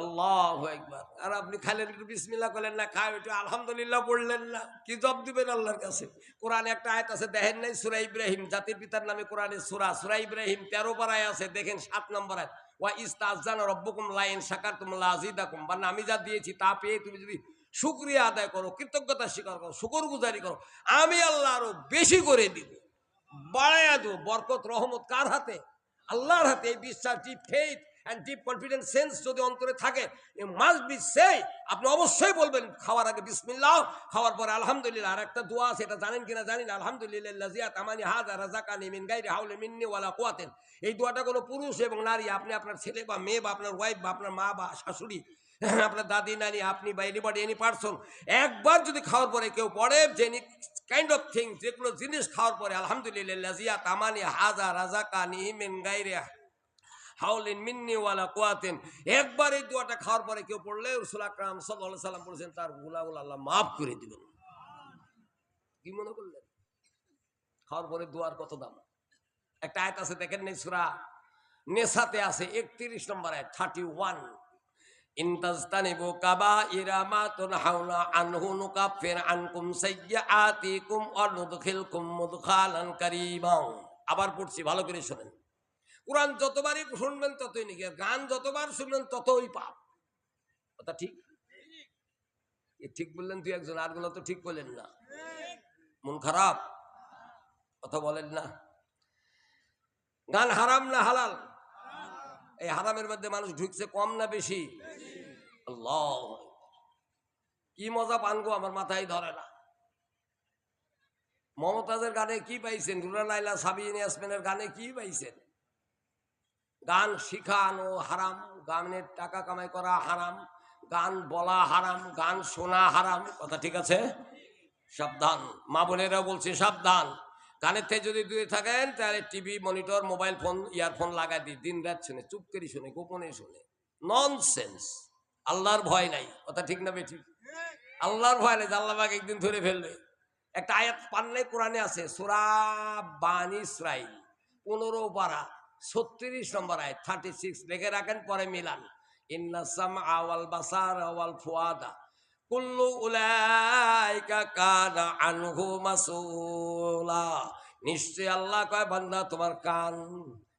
আল্লাহ একবার আর আপনি খাইলেন একটু বিসমিল্লাহ করলেন না খাই একটু, আলহামদুলিল্লাহ পড়লেন না। কি জব দিবেন আল্লাহর কাছে? কোরআনে একটা আয়াত আছে, দেখেন নাই সুরা ইব্রাহিম? জাতির পিতার নামে কোরআনে সুরা সুরা ইব্রাহিম তেরো পাড়ায় আছে, দেখেন সাত নম্বর আয়াত। ওয়া ইস্তাজান রব্বকুম লাইন সাকার তুমলা আজিদাকুম বা আমি যা দিয়েছি তা পেয়ে তুমি যদি শুক্রিয়া আদায় করো, কৃতজ্ঞতা স্বীকার করো শুকর গুজারি করো, আমি আল্লাহ আরও বেশি করে দিব। বাড়াইয়া দেবো, বরকত, রহমত কার হাতে? আল্লাহর হাতে এই বিশ্বাস faith and deep confidence sense যদি অন্তরে থাকে মাস্ট বি সেই। আপনি অবশ্যই বলবেন, খাওয়ার আগে বিসমিল্লাহ, খাওয়ার পরে আলহামদুলিল্লাহ আর একটা দোয়া আছে, এটা জানেন কিনা জানি না। আলহামদুলিল্লাহ মিন কুয়াতেন এই দোয়াটা কোনো পুরুষ এবং নারী, আপনি আপনার ছেলে বা মেয়ে বা আপনার ওয়াইফ বা আপনার মা বা শাশুড়ি, আপনার দাদি, নানি, আপনি বা এনিবডি এনি পার্সন একবার যদি খাওয়ার পরে কেউ পড়ে, যে কাইন্ড অফ থিং যেগুলো জিনিস খাওয়ার পরে, আলহামদুলিল্লাহ তামানি হাজা রাজাকানি মিন গাইরে হাউলিন মিন্নি ওয়ালা কুয়াতেন। একবার এই দোয়াটা খাওয়ার পরে কেউ পড়লে রসুল আকরাম সাল্লাহ সাল্লাম বলেছেন, তার গুলাগুলো আল্লাহ মাফ করে দিবেন। কি মনে করলেন? খাওয়ার পরে দোয়ার কত দাম? একটা আয়াত আছে, দেখেন নেই সুরা নেশাতে আছে একত্রিশ নম্বর আয়াত থার্টি ওয়ান ইনতাজতানিবু নুকাফির আনকুম আবার পড়ছি, ভালো করে শুনেন। কোরআন যতবারই শুনবেন ততই নাকি, আর গান যতবার শুনবেন ততই পাপ। কথা ঠিক? ঠিক বললেন তুই একজন আরগুলো তো ঠিক বললেন না। মন খারাপ? কথা বলেন না। গান হারাম না হালাল? এই হারামের মধ্যে মানুষ ঢুকছে কম না বেশি? কি মজা পান গো, আমার মাথায় ধরে না। মমতাজের গানে কি পাইছেন? রুরাল লাইলা সাবিন ইয়াসমিনের গানে কি পাইছেন? গান শিখানো হারাম, গানের টাকা কামাই করা হারাম, গান বলা হারাম, গান শোনা হারাম, কথা ঠিক আছে? সাবধান। মা বোনেরাও বলছে সাবধান। গানের থেকে যদি দূরে থাকেন, তাহলে TV, monitor, mobile phone, earphone লাগাই দিই দিন রাত শুনে, চুপ করে শুনে, গোপনে শুনে। নন সেন্স আল্লাহর ভয় নাই। কথা ঠিক না বেঠিক আল্লাহর ভয় নাই যে আল্লাহ পাক একদিন ধরে ফেলবে। একটা আয়াত পান্নাই কোরআনে আছে, সুরা বানি ইসরাইল পনেরো পারা। ছত্রিশ নম্বর আয় থার্টি সিক্স লিখে রাখেন, পরে মিলান। ইন্নাসাম আওয়াল বাসার আওয়াল ফুয়াদা। কুল্লু উলাইকা কানা আনহু মাসুলা নিশ্চয় আল্লাহ কয়, বান্দা, তোমার কান,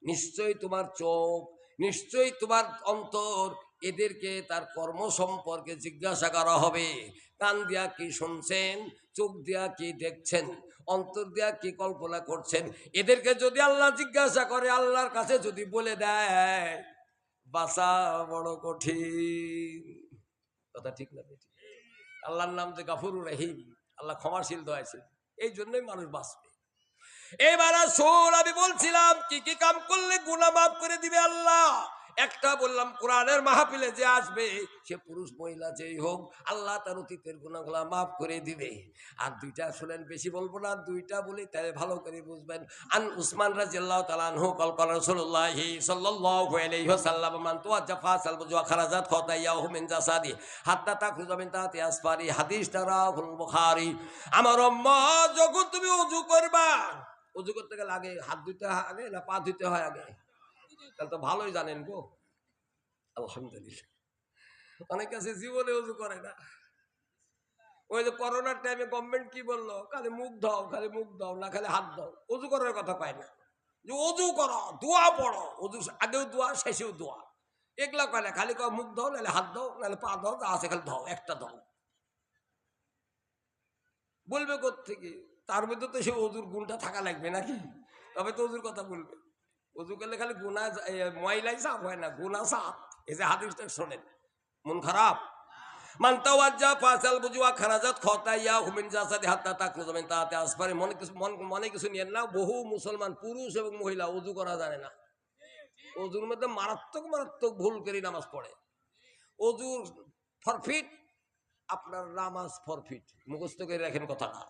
নিশ্চয়ই তোমার চোখ, নিশ্চয়ই তোমার অন্তর, এদেরকে তার কর্ম সম্পর্কে জিজ্ঞাসা করা হবে। কান দিয়া কি শুনছেন, চোখ দিয়া কি দেখছেন? অন্তর দিয়া কি কল্পনা করছেন? এদেরকে যদি আল্লাহ জিজ্ঞাসা করে, আল্লাহর কাছে যদি বলে দেয় বাসা বড় কঠিন। কথা ঠিক না? আল্লাহর নাম যে গাফুরুর রহিম, আল্লাহ ক্ষমাশীল, দয়াশীল, এই জন্যই মানুষ বাঁচবে। এবার আসুন আমি বলছিলাম, কি কি কাম করলে গুনাহ মাফ করে দিবে আল্লাহ? একটা বললাম, কোরআনের মাহফিলে যে আসবে, সে পুরুষ মহিলা যেই হোক, আল্লাহ তার অতীতের গুণাগুলা মাফ করে দিবে। আর দুইটা শুনেন, বেশি বলব না, দুইটা বলি তাই ভালো করে বুঝবেন। আন উসমান রাজিয়াল্লাহু তাআলা আনহু কল কল রাসূলুল্লাহি সাল্লাল্লাহু আলাইহি ওয়াসাল্লাম মান তুআজ্জাফা সালবু খারাজাত খতাইয়াহু মিন জাসাদি হাত্তা তাখরুজা মিন তাতি আসফারি। হাদিসটা রাহুল বুখারী। আমার আম্মা, যখন তুমি ওযু করবা ওযু করতে গেলে আগে হাত ধুতে আগে না পা ধুতে হয় আগে? তাহলে তো ভালোই জানেন গো। আলহামদুলিল্লাহ। অনেক কাছে জীবনে উজু করে না। ওই যে করোনার টাইমে গভর্নমেন্ট কি বলল? খালি মুখ দাও খালি মুখ দাও না খালি হাত দাও উজু করার কথা পায় না। যে অজু করো, দোয়া পড়ো। অজু আগেও দোয়া, শেষেও দোয়া। এগুলা কয় না, খালি কয় মুখ দাও নাহলে হাত দাও নাহলে পা দাও যা আছে খালি দাও একটা দাও বলবে থেকে তার মধ্যে তো সে অজুর গুণটা থাকা লাগবে নাকি? তবে তো অজুর কথা বলবে। অজু করলে খালি গুণা ময়লাই সাপ হয় না, গুণা সাপ। এই যে হাদিসটা শোনেন, মন খারাপ? মান্তাওয়াজ্জা ফাসাল বুজুয়া খারাজাত খতাইয়া হুমিন জাসাদি হাত্তা তাকরুজ মিন তাতে আসপারে মনে কিছু, মন, মনে কিছু নিয়েন না, বহু মুসলমান, পুরুষ এবং মহিলা অজু করা জানে না। অজুর মধ্যে মারাত্মক মারাত্মক ভুল করে নামাজ পড়ে। অজুর ফরফিট আপনার নামাজ ফরফিট মুখস্থ করে রাখেন কথাটা।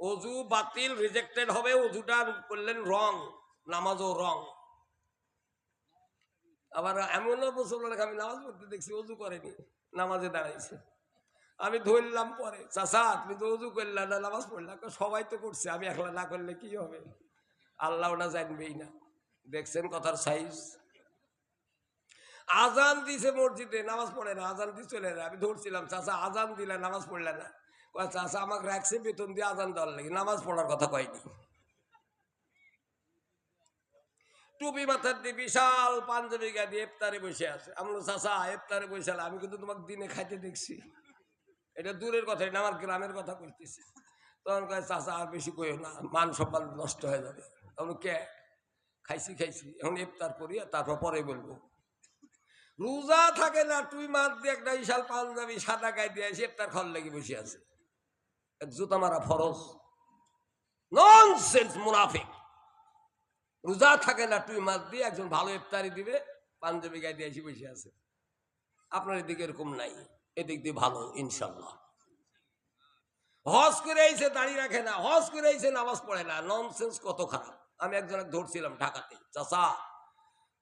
অজু বাতিল রিজেক্টেড হবে, অজুটা করলেন রং নামাজও রং। আবার এমনও মুসলমান আমি নামাজ পড়তে দেখছি, অজু করেনি, নামাজে দাঁড়াইছে। আমি ধরলাম পরে চাষা তুমি তো অজু করলা না, নামাজ পড়লা? সবাই তো করছে, আমি একলা না করলে কি হবে? আল্লাহ ওটা জানবেই না। দেখছেন কথার সাইজ। আজান দিছে মসজিদে, নামাজ পড়ে না, আজান দিয়ে চলে না আমি ধরছিলাম, চাচা, আজান দিলে, নামাজ পড়লে না? চাচা, আমাকে রাখছে বেতন দিয়ে আজান দেওয়ার লাগে, নামাজ পড়ার কথা কয়নি। টুপি মাথার দিয়ে বিশাল পাঞ্জাবি গা দিয়ে ইফতারে বসে আছে। আমি বললাম, চাচা ইফতারে বসে আমি কিন্তু তোমাকে দিনে খাইতে দেখছি। এটা দূরের কথা এটা আমার গ্রামের কথা কইতেছি। তখন কয় চাচা আর বেশি কইও না মান সম্মান নষ্ট হয়ে যাবে। তখন কে? খাইছি খাইছি। এখন ইফতার করি তারপর পরে বলব। রোজা থাকে না তুই মার দিয়ে একটা বিশাল পাঞ্জাবি সাদা গায়ে দিয়ে এসে ইফতার খাওয়ার লেগে বসে আছে। এক জুতা মারা ফরজ। নন সেন্স মুনাফিক। রোজা থাকে না, তুই মাছ দিয়ে একজন ভালো ইফতারি দিবে, পাঞ্জাবি গায়ে দিয়ে এসে বসে আছে। আপনার এদিকে এরকম নাই, এদিক দিয়ে ভালো, ইনশাল্লাহ। হজ করে আইসে দাঁড়িয়ে রাখে না, হজ করে আইসে নামাজ পড়ে না ননসেন্স কত খারাপ। আমি একজনের ধরছিলাম ঢাকাতে, চাচা,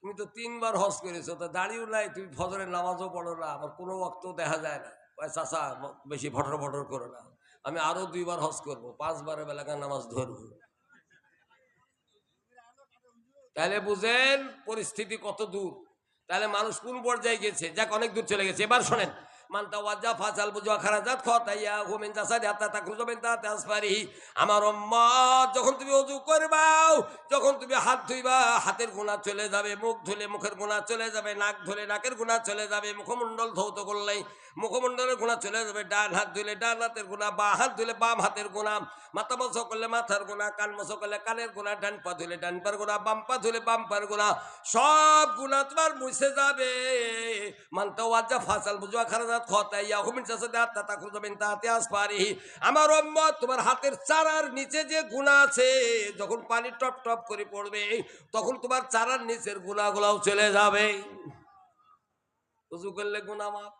তুমি তো তিনবার হজ করেছ, তো দাঁড়িয়েও নাই, তুমি ফজরের নামাজও পড়ো না আবার কোনো ওয়াক্ত দেখা যায় না। চাচা, বেশি ভটর ফটর করো না। আমি আরও দুইবার হজ করব, পাঁচবারের বেলাকার নামাজ ধরবো। তাহলে বুঝেন পরিস্থিতি কত দূর। তাহলে মানুষ কোন পর্যায়ে গেছে? যাক, অনেক দূর চলে গেছে। এবার শোনেন মানতা ওয়াজ্জা ফাসাল বুঝা খারাজাত খতাইয়া হুমিন জাসাদি হাত্তা তাখরুজবেন তা তাসফারি আমার উম্মত যখন তুমি ওযু করবাও, যখন তুমি হাত ধুইবা, হাতের গুণা চলে যাবে, মুখ ধুলে মুখের গুণা চলে যাবে, নাক ধুলে নাকের গুণা চলে যাবে, মুখমণ্ডল ধৌত করলেই মুখমণ্ডলের গুণা চলে যাবে, ডান হাত ধুলে ডান হাতের গুণা বা হাত ধুলে বাম হাতের গুণা মাথা মশ করলে মাথার গুণা কান মশ করলে কানের গুণা ডান পা ধুলে ডান পার গুণা বাম পা ধুলে বাম পার গুণা সব গুণা তোমার মুছে যাবে। মানতে ওয়াজ্জা ফাসাল বুঝা আমার তোমার হাতের চারার নিচে যে গুণা আছে, যখন পানি টপ টপ করে পড়বে, তখন তোমার চারার নিচের গুণাগুলাও চলে যাবে। উজু করলে গুণা মাপ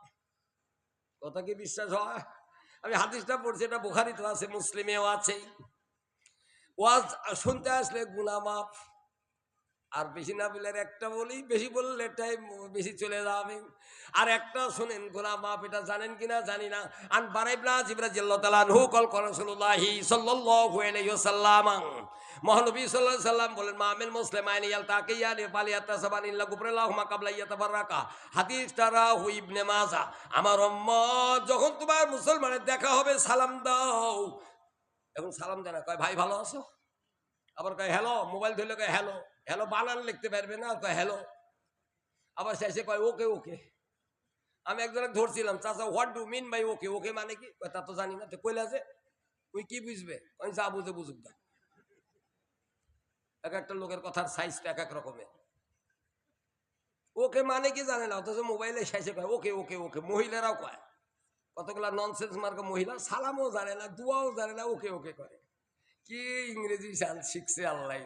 কথা কি বিশ্বাস হয়? আমি হাদিসটা পড়ছি, এটা বুখারি আছে মুসলিমেও আছে। ওয়াজ শুনতে আসলে গুণা মাপ আর বেশি না বলে আর একটা বলি, বেশি বললে টাইম বেশি চলে যাবে। আর একটা শুনেন গোলা মাপ এটা জানেন কিনা? জানি না। আন বারাইবনা জিবরা জিল্লাহ কল কর রাসূলুল্লাহি সাল্লাল্লাহু আলাইহি ওয়াসাল্লাম। মহানবী সাল্লাল্লাহু সাল্লাম বলেন মামিল মুসলিমাইন ইয়ালতাকিয়ানি ফালিয়াতা সাবানিল্লাহ গুবরাল্লাহুমা কাবলা ইয়াতাফাররাকা হাদিসটা রাহু ইবনে মাজাহ আমার উম্মত, যখন তোমার মুসলমানের দেখা হবে, সালাম দাও। এখন সালাম দেনা কয়, ভাই, ভালো আছো? আবার কয়, হ্যালো, মোবাইল ধরলে কয়, হ্যালো হ্যালো, বানান লিখতে পারবে না? কয়, হ্যালো। আবার শেষে কয়, ওকে ওকে। আমি একজনে ধরছিলাম, চাচা what do mean by okay okay মানে কি? তা তো জানি না। তো কইলা যে, ওই কি বুঝবে? ওই যা বুঝে বুঝুক না এক একটা লোকের কথার সাইজটা এক এক রকমের। ওকে মানে কি জানে না? অথচ মোবাইলে শেষে কয়, ওকে ওকে ওকে। মহিলারাও কয়, কতগুলা ননসেন্স মার্কা মহিলা, সালামও জানে না, দুয়াও জানে না, ওকে ওকে করে। কি ইংরেজি শিখছে আল্লাহ।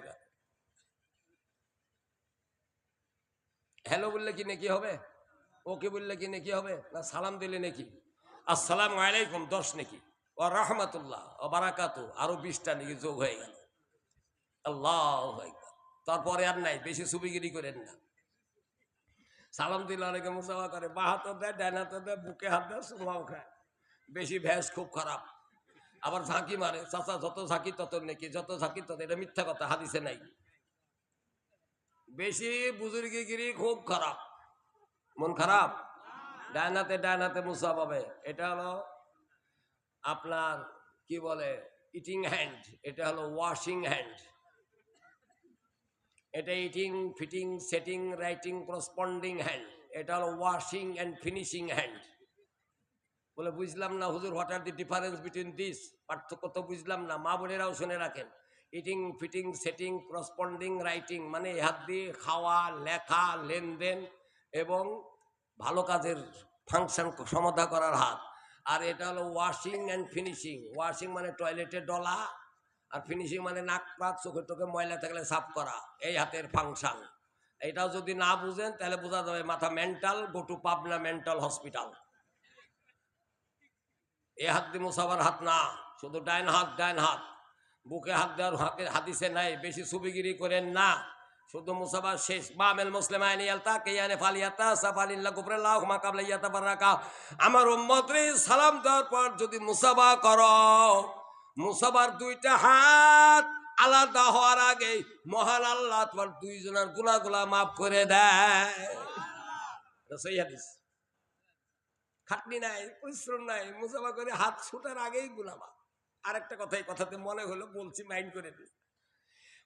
হ্যালো বললে কি নাকি হবে? ওকে বললে কি নাকি হবে? না সালাম দিলে নাকি? আসসালাম আলাইকুম, দশ নাকি? ও রহমতুল্লাহ ও বারাকাত, আরও বিশটা নাকি যোগ হয়ে গেল। আল্লাহ তারপরে আর নাই, বেশি সুবিগিরি করেন না। সালাম দিলে অনেকে মুসাফা করে বা হাত দেয় ডান হাতে দেয়, বুকে হাত দেয়, সুমাও খায়। বেশি ভ্যাস খুব খারাপ। আবার ঝাঁকি মারে, চাচা যত ঝাঁকি তত নাকি, যত ঝাঁকি তত, এটা মিথ্যা কথা, হাদিসে নাই। বেশি বুজুর্গিগিরি খুব খারাপ। মন খারাপ? ডান হাতে মুসা পাবে। এটা হলো আপনার, কি বলে ইটিং হ্যান্ড এটা হলো ওয়াশিং হ্যান্ড এটা eating fitting setting writing corresponding hand এটা হলো ওয়াশিং অ্যান্ড ফিনিশিং হ্যান্ড বলে, বুঝলাম না হুজুর what are the difference between this পার্থক্য তো বুঝলাম না, মা বোনেরাও শুনে রাখেন। Eating fitting setting corresponding writing মানে হাত দিয়ে খাওয়া, লেখা, লেনদেন এবং ভালো কাজের ফাংশন সমাধা করার হাত। আর এটা হলো ওয়াশিং অ্যান্ড ফিনিশিং ওয়াশিং মানে টয়লেটে ডলা, আর ফিনিশিং মানে নাক, পাক চোখে টোকে ময়লা থাকলে সাফ করা, এই হাতের ফাংশন এটাও যদি না বুঝেন, তাহলে বোঝা যাবে মাথা mental go to Pabna mental hospital এ হাত দিয়ে মুসাফার হাত না, শুধু ডাইন হাত ডাইন হাত। বুকে হাত দেওয়ার হাতে হাদিসে নাই, বেশি সুবিগিরি করেন না। শুধু মুসাফার শেষ বামেল মুসলিম আইনি আলতা কেয়ানে ফালিয়াতা সাফালিল্লাহ কুবরাল্লাহ হুমা কাবলা ইয়াতা বারাকা আমার উম্মত রে সালাম দেওয়ার পর যদি মুসাফা করো, মুসাফার দুইটা হাত আলাদা হওয়ার আগে মহান আল্লাহ তোমার দুইজনেরগুলা গুলা মাফ করে দেয়। সেই হাদিস। খাটনি নাই, পরিশ্রম নাই মুসাফা করে হাত ছুটার আগেই গুলামা আর একটা কথা, এই কথাতে মনে হলো, বলছি মাইন্ড করে দিই।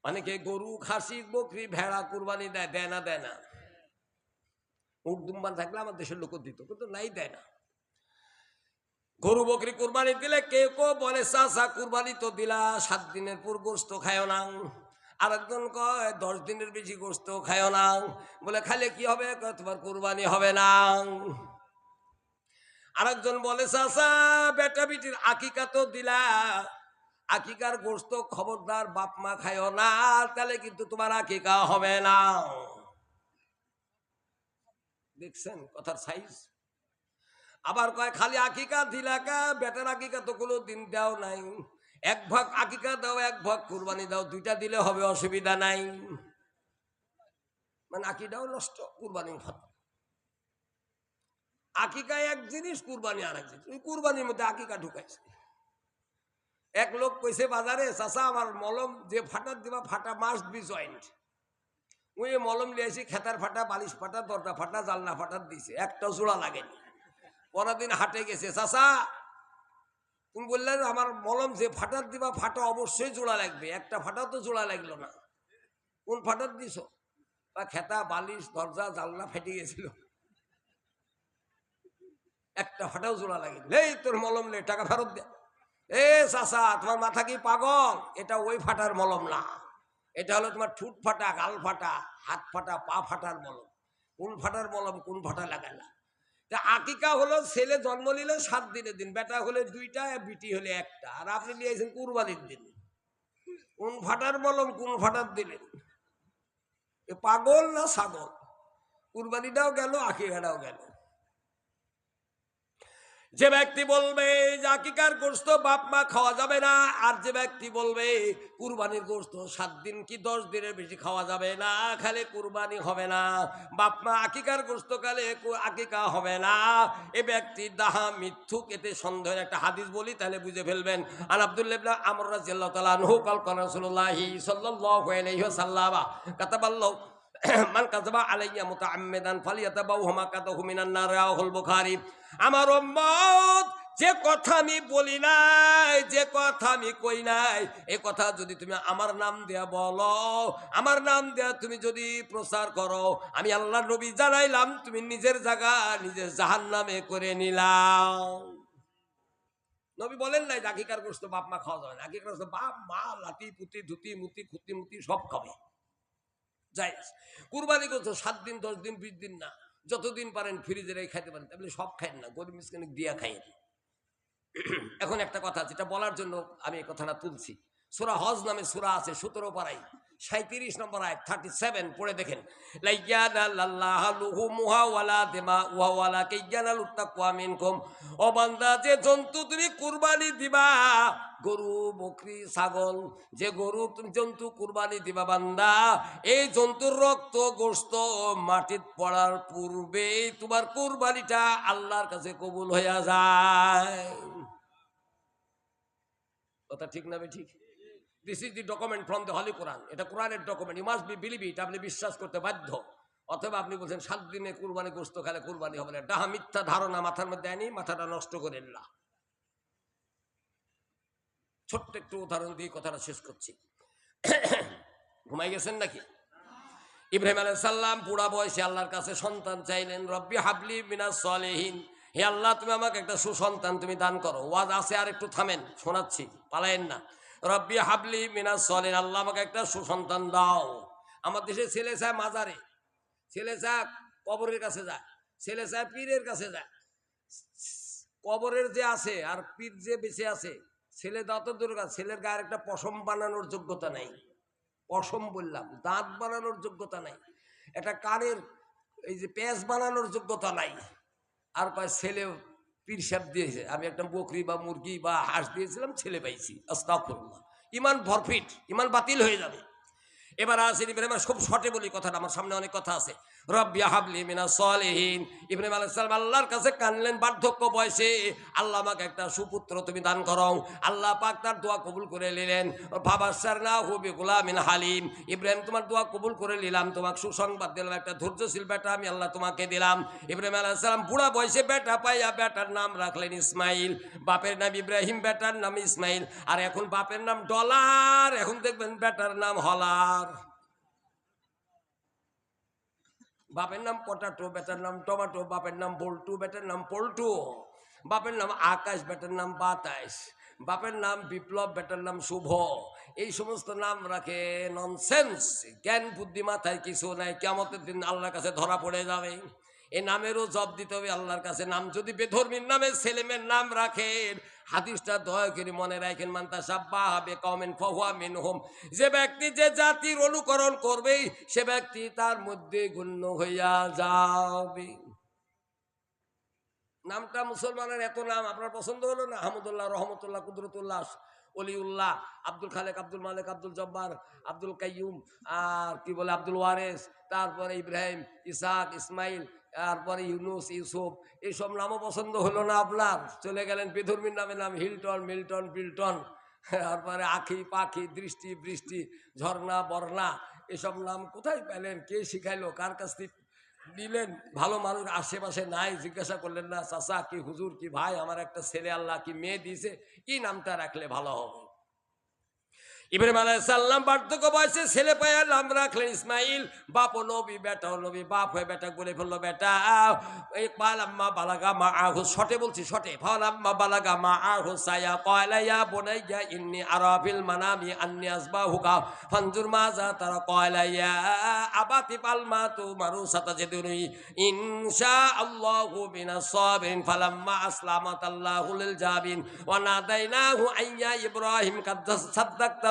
অনেকে গরু, খাসি, বকরি, ভেড়া, কুরবানি দেয় দেয় না দেয় না। উট, দুম্বান থাকলে আমার দেশের লোক দিত, কিন্তু নাই, দেয় না। গরু, বকরি, কুরবানি দিলে কেউ কেউ বলে চাষা কুরবানি তো দিলা, সাত দিনের পর গোস্ত খায় না। আর একজন কয়, দশ দিনের বেশি গোস্ত খায় না। বলে খালে কি হবে? তোমার কুরবানি হবে না। আরেকজন বলে চাষা বেটা বিটির আকিকা তো দিলা। আকিকার গোস্ত খবরদার বাপ মা খায়ও না, তাহলে কিন্তু তোমার আকিকা হবে না। দেখছেন কথার সাইজ আবার কয়, খালি আকিকা দিলাকা বেটার আকিকা তো কোনো দিন দাও নাই। এক ভাগ আকিকা দাও, এক ভাগ কুরবানি দাও, দুইটা দিলে হবে, অসুবিধা নাই। মানে আকিটাও নষ্ট কুরবানি আকিকা এক জিনিস, কুরবানি আর এক জিনিস কুরবানির মধ্যে আকিকা ঢুকাইছে। এক লোক কইছে, বাজারে চাষা আমার মলম যে ফাটার দিবা, ফাটা মাস্ট বি জয়েন্ট ওই মলম নিয়ে খেতার ফাটা, বালিশ ফাটা, দরজা ফাটা জালনা ফাটার দিছে। একটা জোড়া লাগেনি। পরের দিন হাটে গেছে চাষা তুমি বললেন আমার মলম যে ফাটার দিবা, ফাটা অবশ্যই জোড়া লাগবে। একটা ফাটা তো জোড়া লাগল না। কোন ফাটার দিছ? বা খেতা, বালিশ, দরজা জালনা ফেটে গেছিল। একটা ফাটাও জোড়া লাগে এই তোর মলম নে, টাকা ফেরত দে। এ চাষা তোমার মাথা কি পাগল? এটা ওই ফাটার মলম না। এটা হলো তোমার ঠুট ফাটা, গাল ফাটা, হাত ফাটা, পা ফাটার মলম। কোন ফাটার মলম, কোন ফাটা লাগালা তা আকিকা হলো, ছেলে জন্ম নিলে সাত দিনের দিন, বেটা হলে দুইটা, বিটি হলে একটা। আর আপনি নিয়েছেন কুরবানির দিন। কোন ফাটার মলম, কোন ফাটার দিলেন এ পাগল না ছাগল? কুরবানিটাও গেল আকিকাটাও গেল। যে ব্যক্তি বলবে, যে আকিকার গোস্ত বাপ মা খাওয়া যাবে না? আর যে ব্যক্তি বলবে, কুরবানির গোস্ত সাত দিন কি দশ দিনের বেশি খাওয়া যাবে না? খালে কুরবানি হবে না। বাপ মা আকিকার গোস্ত খালে আকিকা হবে না? এ ব্যক্তি দাহা মিথ্যুক, এতে সন্দেহের একটা হাদিস বলি, তাহলে বুঝে ফেলবেন। আর আব্দুল্লাহ আমর রাজিয়াল্লাহ কাল রাসূলুল্লাহি সাল্লাল্লাহু আলাইহি ওয়াসাল্লাম, কাতাবাল্লাহু মান কাযাবা আলাইয়া মুতাআম্মিদান ফালিয়াতাবাওহু মাকাদাহু মিনান নার রাহুল বুখারী। আমার উম্মত, যে কথা আমি বলি নাই, যে কথা আমি কই নাই, এ কথা যদি তুমি আমার নাম দেয়া বলো, আমার নাম দেয়া তুমি যদি প্রচার করো, আমি আল্লাহ নবী জানাইলাম, তুমি নিজের জায়গা, নিজের জাহান নামে করে নিলাম। নবী বলেন নাই আকিকার গোস্ত বাপ মা খাওয়া যাবে না আকিকার বাপ মা লাতি পুতি, ধুতি, মুতি, খুতি, মুতি সব খাবে। যাই কুরবানি করছ, সাত দিন, দশ দিন, বিশ দিন না। যতদিন পারেন ফ্রিজে রেখে খাইতে পারেন। তাহলে সব খাইন না, গরিব মিসকিনে দিয়া খাইয়েন। এখন একটা কথা যেটা বলার জন্য আমি এই কথাটা তুলছি। সুরা হজ নামে সুরা আছে, সতেরো পাড়াই সাঁত্রিশ নম্বর আয় থার্টি সেভেন পড়ে দেখেন। ও বান্দা, যে জন্তু তুমি কুরবানি দিবা, গরু, বকরি, ছাগল, যে গরু জন্তু কুরবানি দিবা বান্দা, এই জন্তুর রক্ত গোস্ত মাটিত পড়ার পূর্বে তোমার কুরবানিটা আল্লাহর কাছে কবুল হইয়া যায়। কথা ঠিক না ঠিক? This is the document from the holy Quran এটা কোরআনের document you must be believe it আপনি বিশ্বাস করতে বাধ্য। অথবা আপনি বলছেন, সাত দিনে কুরবানি গোস্ত খেলে কুরবানি হবে না। ডাহা মিথ্যা ধারণা মাথার মধ্যে আনি, মাথাটা নষ্ট করেন না ছোট্ট একটু উদাহরণ দিয়ে কথাটা শেষ করছি। ঘুমাই গেছেন নাকি? ইব্রাহিম আলাই সাল্লাম বুড়া বয়সে আল্লাহর কাছে সন্তান চাইলেন, রব্বি হাবলি মিনা সলেহীন। হে আল্লাহ, তুমি আমাকে একটা সুসন্তান তুমি দান করো। ওয়াজ আছে আর একটু থামেন, শোনাচ্ছি, পালায়েন না। রব্বি হাবলি মিনা সলেন আল্লাহ আমাকে একটা সুসন্তান দাও। আমার দেশে ছেলে চায় মাজারে, ছেলে চায় কবরের কাছে যায়, ছেলে চায় পীরের কাছে যায়। কবরের যে আছে আর পীর যে বেঁচে আছে, ছেলে দাঁত দুর্গা, ছেলের গায়ের একটা পশম বানানোর যোগ্যতা নাই। পশম বললাম, দাঁত বানানোর যোগ্যতা নাই। একটা কানের এই যে পেঁচ বানানোর যোগ্যতা নাই। আর কয় ছেলে পীর দিয়েছে, আমি একটা বকরি বা মুরগি বা হাঁস দিয়েছিলাম, ছেলে পাইছি আস্তাফুল্লাহ ইমান ভরফিট, ইমান বাতিল হয়ে যাবে। এবার আসেন ইব্রাহিম খুব শর্টে বলি কথাটা, আমার সামনে অনেক কথা আছে। ইব্রাহিম আলাইসালাম আল্লাহর কাছে কানলেন বার্ধক্য বয়সে। আল্লাহ আমাকে একটা সুপুত্র তুমি দান করো। আল্লাহ পাক তার দোয়া কবুল করে নিলেন। না গুলামিন হালিম। ইব্রাহিম, তোমার দোয়া কবুল করে নিলাম। তোমাকে সুসংবাদ দিলাম, একটা ধৈর্যশীল বেটা আমি আল্লাহ তোমাকে দিলাম। ইব্রাহিম আলাইসালাম বুড়া বয়সে বেটা পাইয়া বেটার নাম রাখলেন ইসমাইল। বাপের নাম ইব্রাহিম, বেটার নাম ইসমাইল। আর এখন বাপের নাম ডলার। এখন দেখবেন বেটার নাম হলার। বাপের নাম পটাটো, বেটার নাম টমাটো, বাপের নাম বল্টু, বেটার নাম পল্টু, বাপের নাম আকাশ, বেটার নাম বাতাস, বাপের নাম বিপ্লব, বেটার নাম শুভ। এই সমস্ত নাম রাখে ননসেন্স জ্ঞান, বুদ্ধি, মাথায় কিছু নাই কেমতের দিন আল্লাহর কাছে ধরা পড়ে যাবে। এই নামেরও জব দিতে হবে আল্লাহর কাছে। নাম যদি বেধর্মীর নামে ছেলেমেয়ের নাম রাখেন, হাদিসটা দয়া করে মনে রাখেন মান্তা সাব্বা হবে কমেন ফহুয়া মিন হোম যে ব্যক্তি যে জাতির অনুকরণ করবে, সে ব্যক্তি তার মধ্যে গণ্য হইয়া যাবে। নামটা মুসলমানের এত নাম, আপনার পছন্দ হলো না? আহমদুল্লাহ রহমতুল্লাহ, কুদরতুল্লাহ, অলিউল্লাহ, আব্দুল খালেক, আব্দুল মালেক, আব্দুল জব্বার, আব্দুল কাইয়ুম, আর কি বলে, আব্দুল ওয়ারেস, তারপরে ইব্রাহিম ইসাক ইসমাইল তারপরে ইউনুস, ইউসুফ, এইসব নামও পছন্দ হলো না আপনার। চলে গেলেন বেধর্মীর নামে নাম হিলটন, মিল্টন বিল্টন তারপরে আখি পাখি, দৃষ্টি, বৃষ্টি, ঝর্ণা, বর্ণা, এসব নাম কোথায় পেলেন? কে শিখাইলো? কার কাছ থেকে নিলেন? ভালো মানুষ আশেপাশে নাই, জিজ্ঞাসা করলেন না, চাচা, কি হুজুর, কি ভাই? আমার একটা ছেলে, আল্লাহ, কি মেয়ে দিয়েছে? কি নামটা রাখলে ভালো হবে? ইব্রাহিম আলাইসাল্লাম বার্ধক্য বয়সে ছেলে পায়া নাম রাখলেন ইসমাইল। বাপ ও নবী, বেটা ও নবী, বাপ হয়ে বেটা বলে ফেলল বেটা। এই পালাম্মা বালাগা মা আহু, শটে বলছি, শটে। ফালাম্মা বালাগা মা আহু সায়া কয়লাইয়া বনাইয়া ইন্নি আরাফিল মানামি আন্নি আসবা হুকা ফানজুর মাজা তারা কয়লাইয়া আবাতি পালমা তু মারু সাতা যেদুনি ইনশা আল্লাহু বিনা সাবিরিন। ফালাম্মা আসলামাত আল্লাহু লিল জাবিন। ওয়া নাদাইনাহু আইয়া ইব্রাহিম কাদ সাদ্দাকতা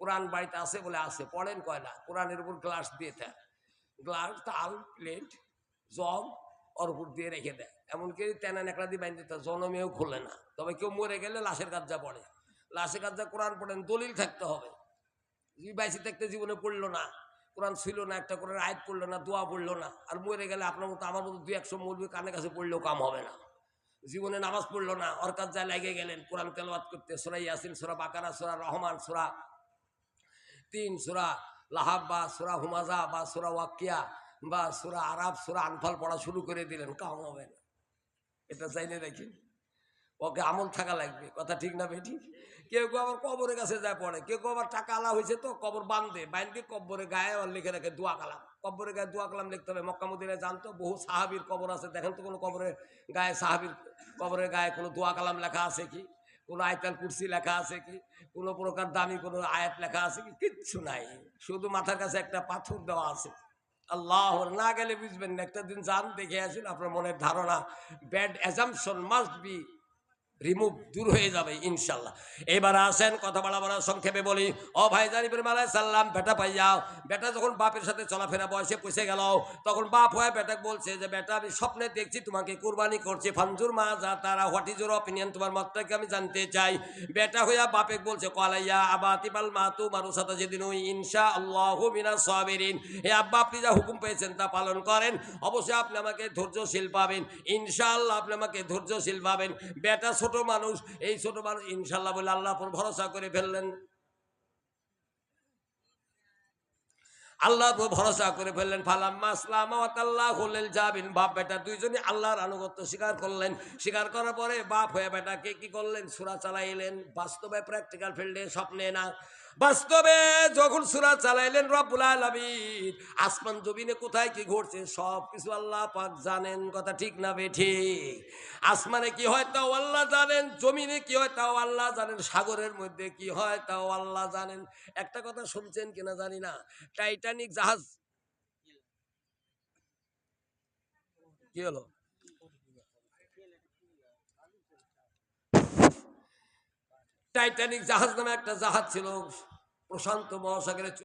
কোরআন বাড়িতে আছে বলে আছে, পড়েন কয় না? কোরআনের উপর গ্লাস দিয়ে দেয় গ্লাস, তাল, প্লেট, জগ, ওর উপর দিয়ে রেখে দেয় এমনকি তেনা নেকড়া দিয়ে বাইন দিতে জনমেও খুলে না। তবে কেউ মরে গেলে লাশের কাজা পড়ে। লাশের কাজা কোরআন পড়েন, দলিল থাকতে হবে। বাইসে থাকতে জীবনে পড়ল না। কোরআন ছিল না, একটা করে আয়াত পড়ল না, দোয়া পড়ল না। আর মরে গেলে আপনার মতো, আমার মতো দু একশো মরবি, কানে কাছে পড়লেও কাম হবে না। জীবনে নামাজ পড়ল না যা লেগে গেলেন। কোরআন তেলবাদ করতে, সোরা ইয়াসিন, সোরা বাকারা, সোরা রহমান, সোরা তিন সোরা, লাহাব বা সোরা হুমাজা বা সোরা ওয়াকিয়া বা সোরা আরাব সোরা আনফাল পড়া শুরু করে দিলেন, কাম হবে না। এটা চাইলে দেখি। ওকে আমল থাকা লাগবে। কথা ঠিক না বেটি? কেউ কেউ আবার কবরের কাছে যায় পড়ে। কেউ কেউ আবার টাকা আলা হয়েছে তো কবর বান্ধে বান্ধে কবরে গায়ে আর লিখে রাখে দোয়া কালাম। কবরে গায়ে দোয়া কালাম লিখতে হবে। মক্কামুদ্দিনে জানতো বহু সাহাবির কবর আছে। দেখেন তো কোনো কবরের গায়ে সাহাবির কবরের গায়ে কোনো দোয়া কালাম লেখা আছে কি? কোনো আয়তাল কুর্সি লেখা আছে কি? কোনো প্রকার দামি কোনো আয়াত লেখা আছে কি? কিচ্ছু নাই। শুধু মাথার কাছে একটা পাথর দেওয়া আছে। আল্লাহ না গেলে বুঝবেন না। একটা দিন যান, দেখে আসুন। আপনার মনের ধারণা। Bad assumption must be remove দূর হয়ে যাবে, ইনশাল্লাহ। এবার আসেন, কথা বলা বলা সংক্ষেপে বলি, ও ভাই জানিবেন মালাই সাল্লাম, বেটা পাইয়াও, বেটা যখন বাপের সাথে চলাফেরা বয়সে পুষে গেল, তখন বাপ হয়ে বেটা বলছে যে, বেটা, আমি স্বপ্নে দেখছি তোমাকে কুরবানি করছে, ফানজুর মা যা তারা হোয়াট ইজ ইউর অপিনিয়ন তোমার মতটাকে আমি জানতে চাই। বেটা হইয়া বাপে বলছে, কলাইয়া আবা তিবাল মা তু মারু সাথে যেদিন ওই ইনশা আল্লাহ মিনা সাবিরিন। হে আব্বা, আপনি যা হুকুম পেয়েছেন তা পালন করেন, অবশ্যই আপনি আমাকে ধৈর্যশীল পাবেন, ইনশাআল্লাহ আপনি আমাকে ধৈর্যশীল পাবেন। বেটা ছোট মানুষ, এই ছোট মানুষ ইনশাল্লাহ বলে আল্লাহ পর ভরসা করে ফেললেন। আল্লাহ ভরসা করে ফেললেন। ফালাম্মা আসলাম হলেন যাবিন বাপ বেটা দুইজনই আল্লাহর আনুগত্য স্বীকার করলেন। স্বীকার করার পরে বাপ হয়ে বেটাকে কি করলেন? সুরা চালাইলেন। বাস্তবে প্র্যাকটিক্যাল ফিল্ডে স্বপ্নে না। বাস্তবে যখন সুরা চালাইলেন রব্বুল আলামিন, আসমান জমিনে কোথায় কি ঘটছে সব কিছু আল্লাহ পাক জানেন, কথা ঠিক না বেঠি আসমানে কি হয় তাও আল্লাহ জানেন, জমিনে কি হয় তাও আল্লাহ জানেন, সাগরের মধ্যে কি হয় তাও আল্লাহ জানেন। একটা কথা শুনছেন কিনা জানি না, টাইটানিক জাহাজ। কি হলো? টাইটানিক জাহাজ নামে একটা জাহাজ ছিল প্রশান্ত মহাসাগরে